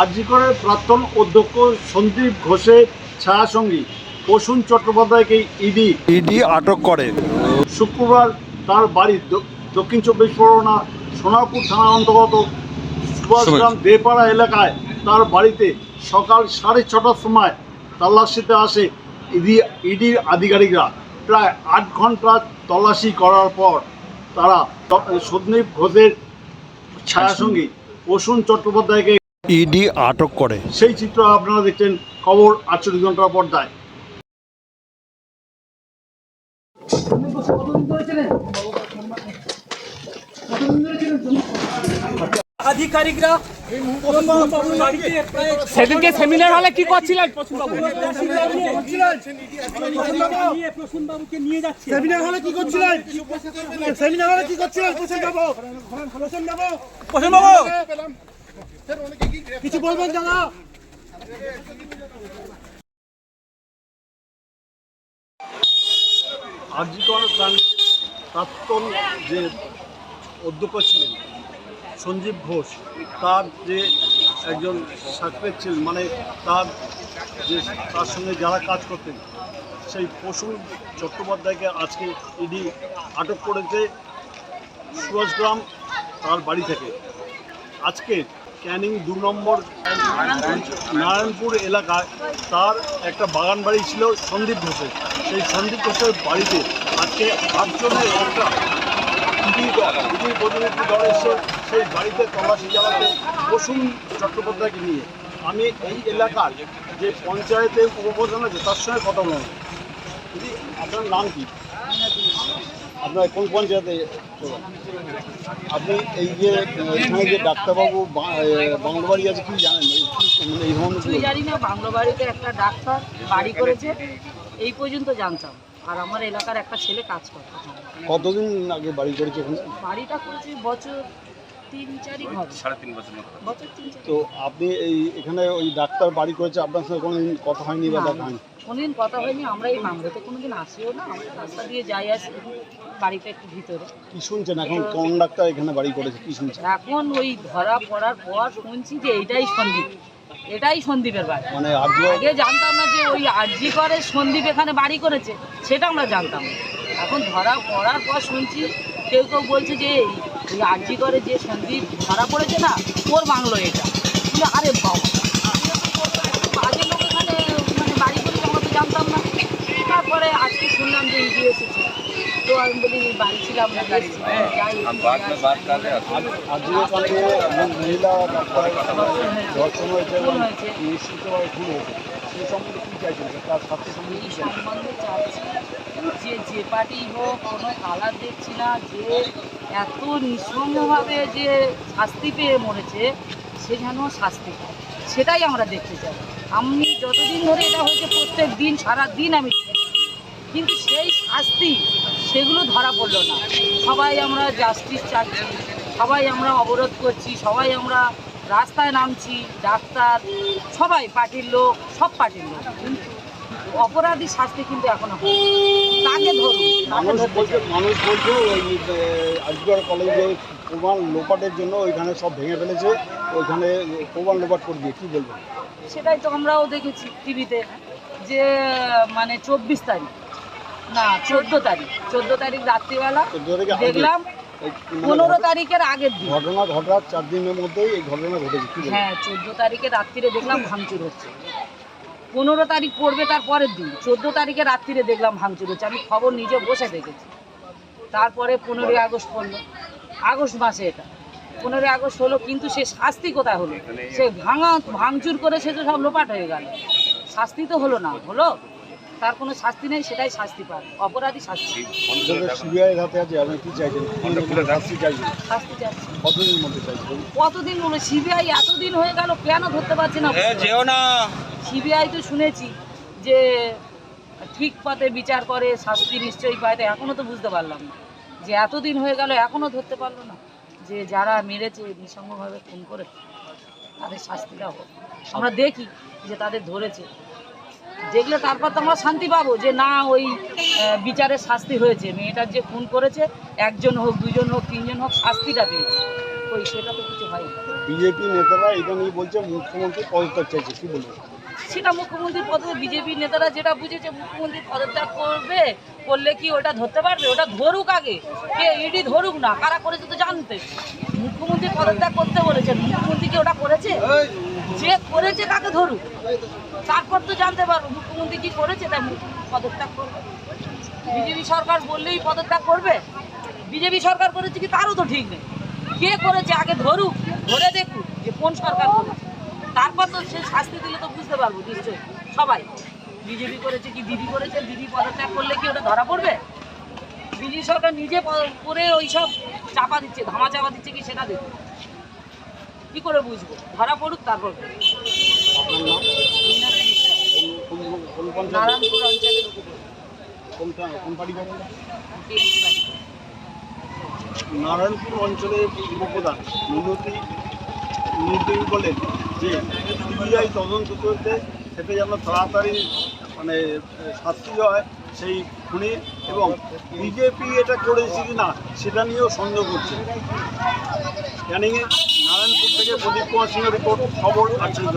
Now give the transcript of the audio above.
আরজিকরের প্রাক্তন অধ্যক্ষ সন্দীপ ঘোষের ছায়াসঙ্গী প্রসূন চট্টোপাধ্যায়কে ইডি ইডি আটক করে। শুক্রবার তার বাড়ি দক্ষিণ চব্বিশ পরগনা সোনারপুর থানা অন্তর্গত সুভাষগ্রাম বেপাড়া এলাকায় তার বাড়িতে সকাল সাড়ে ছটার সময় তল্লাশিতে আসে ইডি ইডির আধিকারিকরা। প্রায় আট ঘণ্টা তল্লাশি করার পর তারা সন্দীপ ঘোষের ছায়াসঙ্গী প্রসূন চট্টোপাধ্যায়কে ইডি আটক করে। সেই চিত্র আপনারা দেখছেন খবর আটচল্লিশ ঘণ্টার পর্দায়। আধিকারিকরা সেদিনকে সেমিনার হলে কি করছিলেন? সেমিনার হলে কি করছিলেন? সেমিনার হলে কি করছিলেন? প্রসেন বাবু প্রসেন বাবু প্রসূনবাবু! কিছু বলবেন দাদা আরজিকর কাণ্ডে প্রাক্তন যে অধ্যক্ষ ছিলেন, সঞ্জীব ঘোষ, তার যে একজন সাকরেট ছিলেন মানে তার যে, তার সঙ্গে যারা কাজ করতেন, সেই পশু চট্টোপাধ্যায়কে আজকে ইডি আটক করেছে সুভাষগ্রাম তার বাড়ি থেকে। আজকে ক্যানিং দু নম্বর নারায়ণপুর এলাকায় তার একটা বাগান বাড়ি ছিল সন্দীপ ঘোষের। সেই সন্দীপ ঘোষের বাড়িতে আজকে আটজনের একটা প্রতিনিধি দল এসে সেই বাড়িতে তল্লাশি চালাতে বসুন চট্টোপাধ্যায়কে নিয়ে। আমি এই এলাকার যে পঞ্চায়েতের উপপ্রধান আছে, তার সঙ্গে কথা বললাম দিদি, আপনার নাম কি? আপনার কোন পঞ্চায়েতে আপনি এই যে এখানে যে ডাক্তারবাবু বাংলাবাড়ি বাংলা বাড়ি আছে কি জানেন? এই কি- মানে জানি না বাংলাবাড়িতে একটা ডাক্তার বাড়ি করেছে এই পর্যন্ত জানতাম। আর আমার এলাকার একটা ছেলে কাজ করে। কতদিন আগে বাড়ি করেছে এখানে? বাড়িটা করেছে বছর তিন চারই সাড়ে তিন বছর বছর তো আপনি এই এখানে ওই ডাক্তার বাড়ি করেছে আপনার সঙ্গে কোনো কথা হয়নি বা দেখা হয়নি? কোনোদিন কথা হয়নি আমরা এই বাংলোতে কোনোদিন আসিও না আমরা রাস্তা দিয়ে যাই আসি বাড়িটা একটু ভিতরে। কি শুনছেন এখন? কোন ডাক্তার এখানে বাড়ি করেছে কি শুনছেন? এখন ওই ধরা পড়ার পর শুনছি যে এটাই সন্দীপ এটাই সন্দীপের বাড়ি। মানে আগে জানতাম না যে ওই আরজি করে সন্দীপ এখানে বাড়ি করেছে সেটা আমরা জানতাম না। এখন ধরা পড়ার পর শুনছি কেউ কেউ বলছে যে ওই আরজি করে যে সন্দীপ ধরা পড়েছে না ওর বাংলো এটা। কিন্তু আরে বাবা। আগে লোক এখানে মানে বাড়ি করে আমরা তো জানতাম না। তারপরে আজকে শুনলাম যে ইডি এসেছে। হয়েছে। নিশ্চিতভাবে হয়েছে। সেই সম্বন্ধে কী চাইছেন? তার সম্বন্ধে সম্বন্ধে যে পার্টি হোক কোনো কালার দেখছি না যে এত নিঃসঙ্গভাবে যে শাস্তি পেয়ে মরেছে, সে যেন শাস্তি পায়। সেটাই আমরা দেখতে চাই। আমি যতদিন ধরে এটা হয়েছে, প্রত্যেক দিন সারা দিন আমি কিন্তু সেই শাস্তি সেগুলো ধরা পড়ল না। সবাই আমরা জাস্টিস চাচ্ছি, সবাই আমরা অবরোধ করছি, সবাই আমরা রাস্তায় নামছি, ডাক্তার, সবাই পার্টির লোক, সব পার্টির লোক। কিন্তু অপরাধী শাস্তি কিন্তু এখনও তাকে ধরুন মানুষ বলছে। ওই কলেজে প্রমাণ লোপাটের জন্য ওইখানে সব ভেঙে ফেলেছে ওইখানে প্রমাণ লোপাট করে দিয়ে কী বলবেন সেটাই তো আমরাও দেখেছি টিভিতে যে মানে চব্বিশ তারিখ না চোদ্দ তারিখ চোদ্দ তারিখ রাত্রিবেলা। দেখলাম পনেরো তারিখের আগের দিন ঘটনা ঘটার চার দিনের মধ্যেই এই ঘটনা ঘটেছে হ্যাঁ চোদ্দ তারিখে রাত্রিরে দেখলাম ভাঙচুর হচ্ছে পনেরো তারিখ পড়বে তার পরের দিন। চোদ্দ তারিখে রাত্রিরে দেখলাম ভাঙচুর হচ্ছে। আমি খবর নিজে বসে দেখেছি। তারপরে পনেরোই আগস্ট পড়ল। আগস্ট মাসে এটা। পনেরোই আগস্ট হলো কিন্তু সে শাস্তি কোথায় হলো? সে ভাঙা ভাঙচুর করে সে তো সব লোপাট হয়ে গেল। শাস্তি তো হলো না। হলো? তার কোনো শাস্তি নেই সেটাই শাস্তি পায় অপরাধী শাস্তি। সিবিআই হাতে আছে আপনি কী চাইছেন? শাস্তি চাইছেন? শাস্তি চাচ্ছি কতদিনের মধ্যে চাইছেন? কতদিন হলো? সিবিআই এতদিন হয়ে গেল কেন ধরতে পারছে না? যেও না। সিবিআই তো শুনেছি যে ঠিক পথে বিচার করে শাস্তি নিশ্চয়ই পায় তো এখনও তো বুঝতে পারলাম না। যে এতদিন হয়ে গেল এখনও ধরতে পারল না। যে যারা মেরেছে নিঃসঙ্গভাবে খুন করে তাদের শাস্তিটা হোক। আমরা দেখি যে তাদের ধরেছে। দেখলে তারপর তো আমরা শান্তি পাবো যে না ওই বিচারে বিচারের শাস্তি হয়েছে। মেয়েটার যে খুন করেছে একজন হোক দুজন হোক তিনজন হোক শাস্তিটা পেয়েছে। ওই সেটা তো কিছু হয়নি। বিজেপি নেতারা এটা নিয়ে বলছে মুখ্যমন্ত্রী পদত্যাগ চাইছে কি বলব সেটা মুখ্যমন্ত্রীর পদে বিজেপি নেতারা যেটা বুঝেছে মুখ্যমন্ত্রী পদত্যাগ করবে করলে কি ওটা ধরতে পারবে? ওটা ধরুক আগে। কে? ইডি ধরুক না। কারা করেছে তো জানতে। মুখ্যমন্ত্রী পদত্যাগ করতে বলেছেন। মুখ্যমন্ত্রী কি ওটা করেছে? যে করেছে তাকে ধরুক। তারপর তো জানতে পারব মুখ্যমন্ত্রী কি করেছে, তাই পদত্যাগ করবে। বিজেপি সরকার বললেই পদত্যাগ করবে? বিজেপি সরকার করেছে কি তারও তো ঠিক নেই। কে করেছে? আগে ধরুক, ধরে দেখুক যে কোন সরকার করেছে। তারপর তো সে শাস্তি দিলে তো বুঝতে পারব, নিশ্চয়ই। সবাই। বিজেপি করেছে কি দিদি করেছে? দিদি পদত্যাগ করলে কি ওটা ধরা পড়বে? বিজেপি সরকার নিজে করে ওই সব চাপা দিচ্ছে, ধামা চাপা দিচ্ছে কি সেটা দেখুন। কি করে বুঝব? ধরা পড়ুক, তারপর নারায়ণপুর অঞ্চলের। নারায়ণপুর অঞ্চলের উপপ্রধান মিনতি মিনতি বলেন যে সিবিআই তদন্ত চলতে সেটা যেন তাড়াতাড়ি মানে শাস্তি হয় সেই খুনি এবং বিজেপি এটা করেছে কি না, সেটা নিয়েও সন্দেহ করছে। ক্যানিংয়ে নারায়ণপুর থেকে প্রদীপ কুমার সিংহের রিপোর্ট খবর আচ্ছন্ন